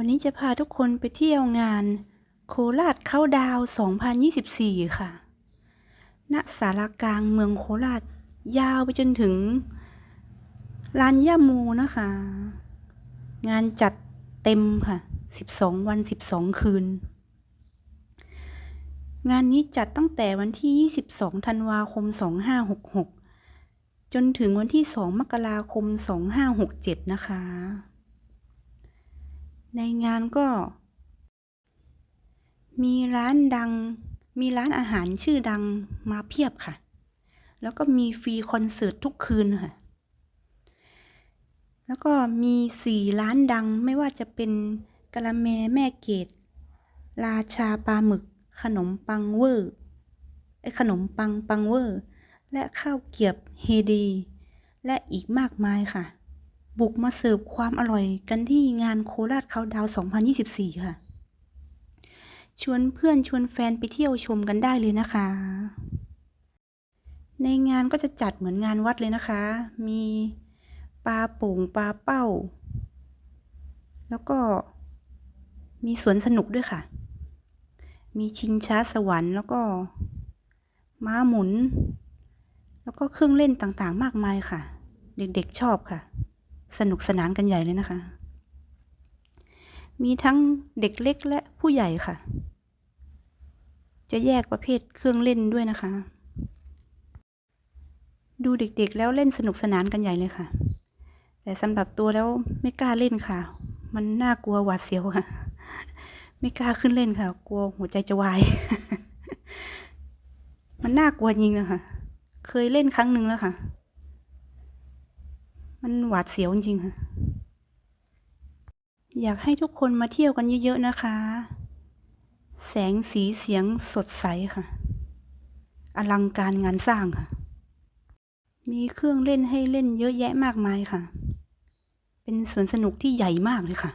วันนี้จะพาทุกคนไปเที่ยวงาน โคราชเข้าดาว 2024 ค่ะ ณ สารากลางเมืองโคราช ยาวไปจนถึงลานย่าโมนะคะ งานจัดเต็มค่ะ 12 วัน 12 คืน งานนี้จัดตั้งแต่วันที่ 22 ธันวาคม 2566 จนถึงวันที่ 2 มกราคม 2567 นะคะ ในงานก็ มีร้านดัง มีร้านอาหารชื่อดังมาเพียบค่ะ แล้วก็มีฟรีคอนเสิร์ตทุกคืนค่ะ แล้วก็มีสี่ร้านดังไม่ว่าจะเป็นกะละแมแม่เกดราชาปลาหมึก ขนมปังเวอร์ไอขนมปังปังเวอร์ และข้าวเกียบเฮดี และอีกมากมายค่ะ บุกมาเสิร์ฟความอร่อยกันที่งานโคราชเขาดาว 2024 ค่ะ ชวนเพื่อนชวนแฟนไปเที่ยวชมกันได้เลยนะคะ ในงานก็จะจัดเหมือนงานวัดเลยนะคะ มีปลาโป่งปลาเป้า แล้วก็มีสวนสนุกด้วยค่ะ มีชิงช้าสวรรค์แล้วก็ม้าหมุน แล้วก็เครื่องเล่นต่างๆ มากมายค่ะ เด็กๆชอบค่ะ สนุกสนานกันใหญ่เลยนะคะ มีทั้งเด็กเล็กและผู้ใหญ่ค่ะ จะแยกประเภทเครื่องเล่นด้วยนะคะ ดูเด็กๆแล้วเล่นสนุกสนานกันใหญ่เลยค่ะ แต่สำหรับตัวแล้วไม่กล้าเล่นค่ะ มันน่ากลัวหวาดเสียวค่ะ ไม่กล้าขึ้นเล่นค่ะ กลัวหัวใจจะวาย มันน่ากลัวจริงอะค่ะเคยเล่นครั้งหนึ่งแล้วค่ะ มันหวาดเสียวจริงๆค่ะ อยากให้ทุกคนมาเที่ยวกันเยอะๆนะคะ แสงสีเสียงสดใสค่ะ อลังการงานสร้างค่ะ มีเครื่องเล่นให้เล่นเยอะแยะมากมายค่ะ เป็นสวนสนุกที่ใหญ่มากเลยค่ะ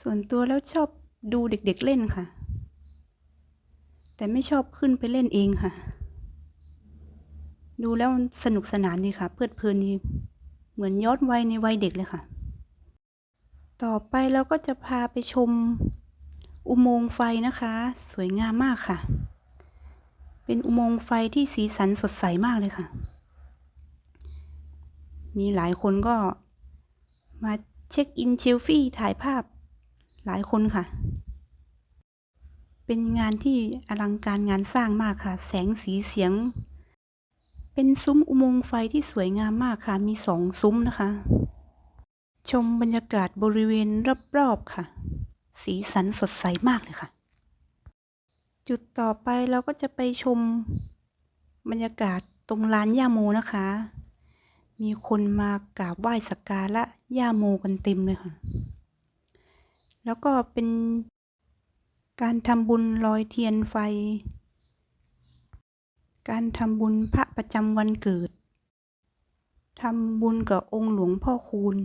ส่วนตัวแล้วชอบดูเด็กๆเล่นค่ะ แต่ไม่ชอบขึ้นไปเล่นเองค่ะ ดูแล้วมันสนุกสนานดีค่ะ เพลิดเพลินดีเหมือนย้อนวัยในวัยเด็กเลยค่ะ ต่อไปเราก็จะพาไปชมอุโมงค์ไฟนะคะ สวยงามมากค่ะ เป็นอุโมงค์ไฟที่สีสันสดใสมากเลยค่ะ มีหลายคนก็มาเช็คอินเชลฟี่ถ่ายภาพหลายคนค่ะ เป็นงานที่อลังการงานสร้างมากค่ะ แสงสีเสียง เป็นซุ้มอุโมงค์ไฟที่สวยงามมากค่ะ มีสองซุ้มนะคะ ชมบรรยากาศบริเวณรอบๆค่ะ สีสันสดใสมากเลยค่ะ จุดต่อไปเราก็จะไปชมบรรยากาศตรงลานย่าโมนะคะ มีคนมากราบไหว้สักการะย่าโมกันเต็มเลยค่ะ แล้วก็เป็นการทำบุญลอยเทียนไฟ การทำบุญพระประจำวันเกิด ทำบุญกับองค์หลวงพ่อคูณ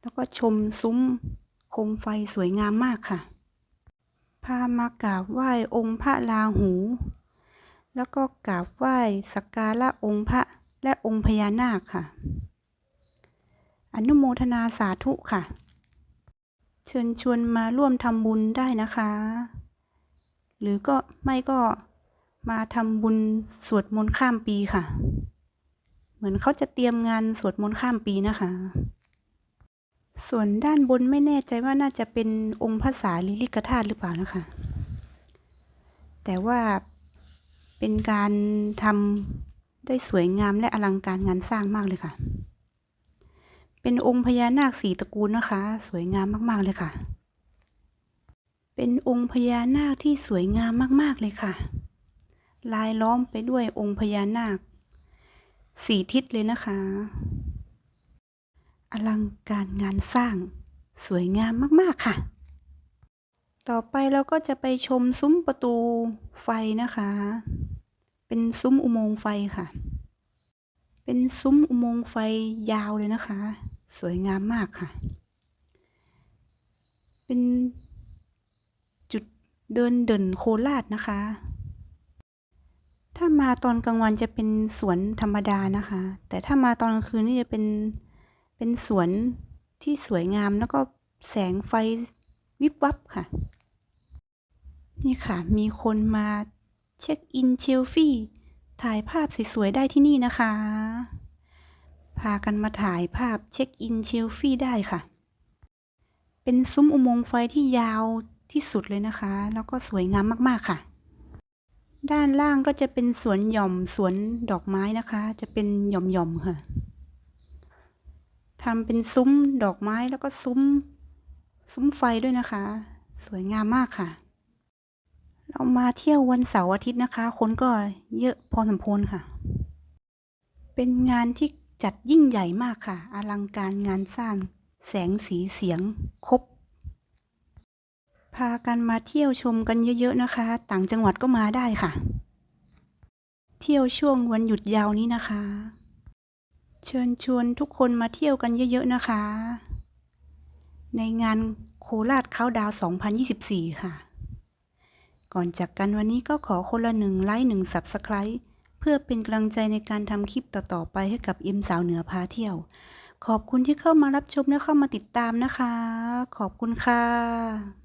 แล้วก็ชมซุ้มโคมไฟสวยงามมากค่ะ พามากราบไหว้องค์พระราหู แล้วก็กราบไหว้สักการะองค์พระและองค์พญานาคค่ะ อนุโมทนาสาธุค่ะ เชิญชวนมาร่วมทำบุญได้นะคะ หรือก็ไม่ก็ มาทำบุญสวดมนต์ข้ามปีค่ะ เหมือนเขาจะเตรียมงานสวดมนต์ข้ามปีนะคะ ส่วนด้านบนไม่แน่ใจว่าน่าจะเป็นองค์พระสารีริกธาตุหรือเปล่านะคะ แต่ว่าเป็นการทำได้สวยงามและอลังการงานสร้างมากเลยค่ะ เป็นองค์พญานาคสีตระกูลนะคะ สวยงามมากๆเลยค่ะ เป็นองค์พญานาคที่สวยงามมากๆเลยค่ะ ลายล้อมไปด้วยองค์พญานาคสี่ทิศเลยนะคะ อลังการงานสร้างสวยงามมากๆค่ะ ต่อไปเราก็จะไปชมซุ้มประตูไฟนะคะ เป็นซุ้มอุโมงค์ไฟค่ะ เป็นซุ้มอุโมงค์ไฟยาวเลยนะคะ สวยงามมากค่ะ เป็นจุดเดินเด่นโคราชนะคะ ถ้ามาตอนกลางวันจะเป็นสวนธรรมดานะคะ แต่ถ้ามาตอนกลางคืนนี่จะเป็นเป็นสวนที่สวยงามแล้วก็แสงไฟวิบวับค่ะ นี่ค่ะ มีคนมาเช็คอินเชลฟี่ถ่ายภาพสวยๆได้ที่นี่นะคะ พากันมาถ่ายภาพเช็คอินเชลฟี่ได้ค่ะ เป็นซุ้มอุโมงค์ไฟที่ยาวที่สุดเลยนะคะ แล้วก็สวยงามมากๆค่ะ ด้านล่างก็จะเป็นสวนหย่อมสวนดอกไม้นะคะ จะเป็นหย่อมๆค่ะทำเป็นซุ้มดอกไม้แล้วก็ซุ้ม ซุ้มไฟด้วยนะคะ สวยงามมากค่ะ เรามาเที่ยววันเสาร์อาทิตย์นะคะ คนก็เยอะพอสมควรค่ะ เป็นงานที่จัดยิ่งใหญ่มากค่ะ อลังการงานสร้างแสงสีเสียงครบ พากันมาเที่ยวชมกันเยอะๆนะคะ ต่างจังหวัดก็มาได้ค่ะ เที่ยวช่วงวันหยุดยาวนี้นะคะ เชิญชวนทุกคนมาเที่ยวกันเยอะๆนะคะ ในงานโคราชเขาดาว 2024 ค่ะ ก่อนจากกันวันนี้ก็ขอคนละหนึ่งไลค์หนึ่ง Subscribe เพื่อเป็นกำลังใจในการทำคลิปต่อๆไปให้กับเอ็มสาวเหนือพาเที่ยว ขอบคุณที่เข้ามารับชมและเข้ามาติดตามนะคะ ขอบคุณค่ะ